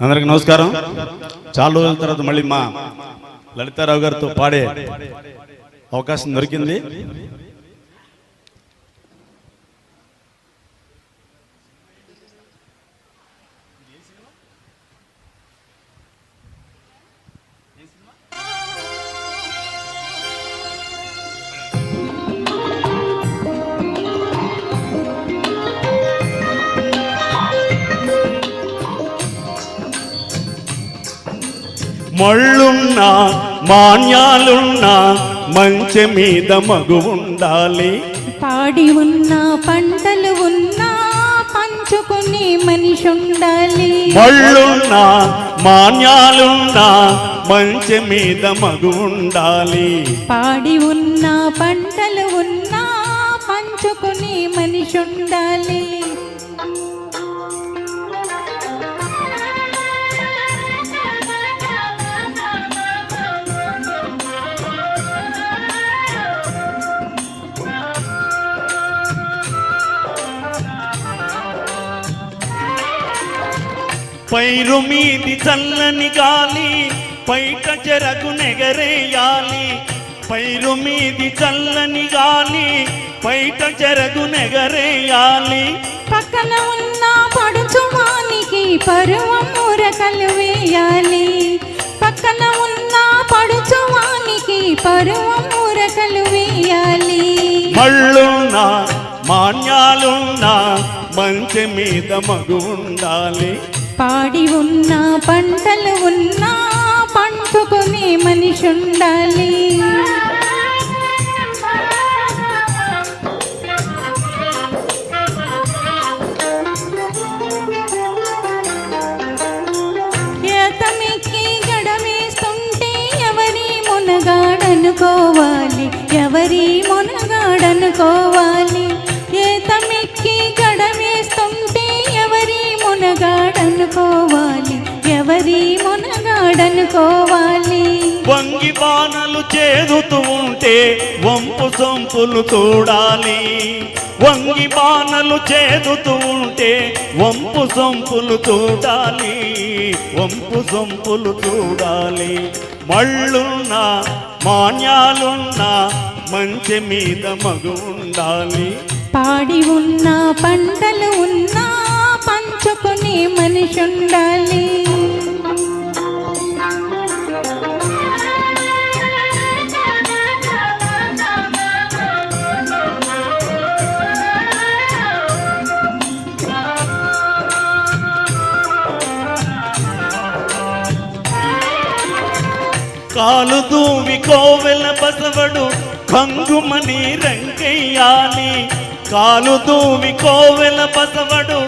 అందరికి నమస్కారం. చాలా రోజుల తర్వాత మళ్ళీ మా లలితారావు గారితో పాడే అవకాశం దొరికింది. మళ్ళున్నా మాన్యాలున్నా మంచె మీద మగు ఉండాలి పాడి ఉన్న పంటలు ఉన్నా పంచుకునే మనిషి ఉండాలి మళ్ళున్నా మాన్యాలున్నా మంచె మీద మగు ఉండాలి పాడి ఉన్న పంటలు ఉన్నా పంచుకునే మనిషి ఉండాలి పైరు మీది చల్లని గాలి పైట చెరకు నెగరేయాలి. పైరు మీది చల్లని గాలి పైట చెరకు నెగరేయాలి. పక్కన ఉన్న పడుచువానికి పరువం మురకలు వేయాలి. పక్కన ఉన్న పడుచువానికి పరువం మురకలు వేయాలి. మళ్ళున్నా మాన్యాలున్నా మంచె మీద మగు ఉండాలి పాడి ఉన్న పంటలు ఉన్నా పంచుకునే మనిషి ఉండాలి ఏతమికి గడమేస్తుంటే ఎవరి మునగాడనుకోవాలి ఎవరి మునగాడనుకోవాలి. మునగాడనుకోవాలి. వంగి బాణలు చేదుతూ ఉంటే వంపు సొంపులు చూడాలి. వంగి బాణలు చేదుతూ ఉంటే వంపు సొంపులు చూడాలి. వంపు సొంపులు చూడాలి. మళ్ళున్నా మాన్యాలున్నా మంచె మీద మగు ఉండాలి. పాడి ఉన్న పంటలు ఉన్నా పంచుకునే మనిషి ఉండాలి. కాలు దూవి కోవెల బసవడు కంగుమని రంకెయ్యాలి కాలు దూవి కోవెల బసవడు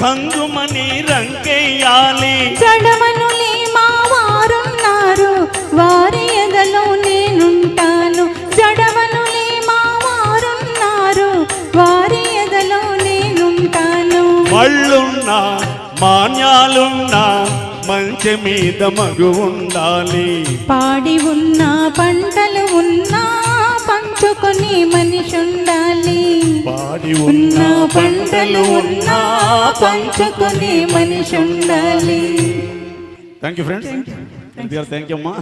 కంగుమని రంకెయ్యాలి జడమనులే మా వారున్నారు వారి ఎదలో నేనుంటాను. జడమనులే మా వారున్నారు వారి ఎదలో నేనుంటాను. మళ్ళున్నా మాన్యాలున్నా మంచె మీద మగు ఉండాలి. పాడి ఉన్న పంటలు ఉన్నా పంచుకొని మనిషి ఉండాలి పాడి ఉన్న పంటలు ఉన్నా పంచుకొని మనిషి ఉండాలి thank you friends thank you అమ్మా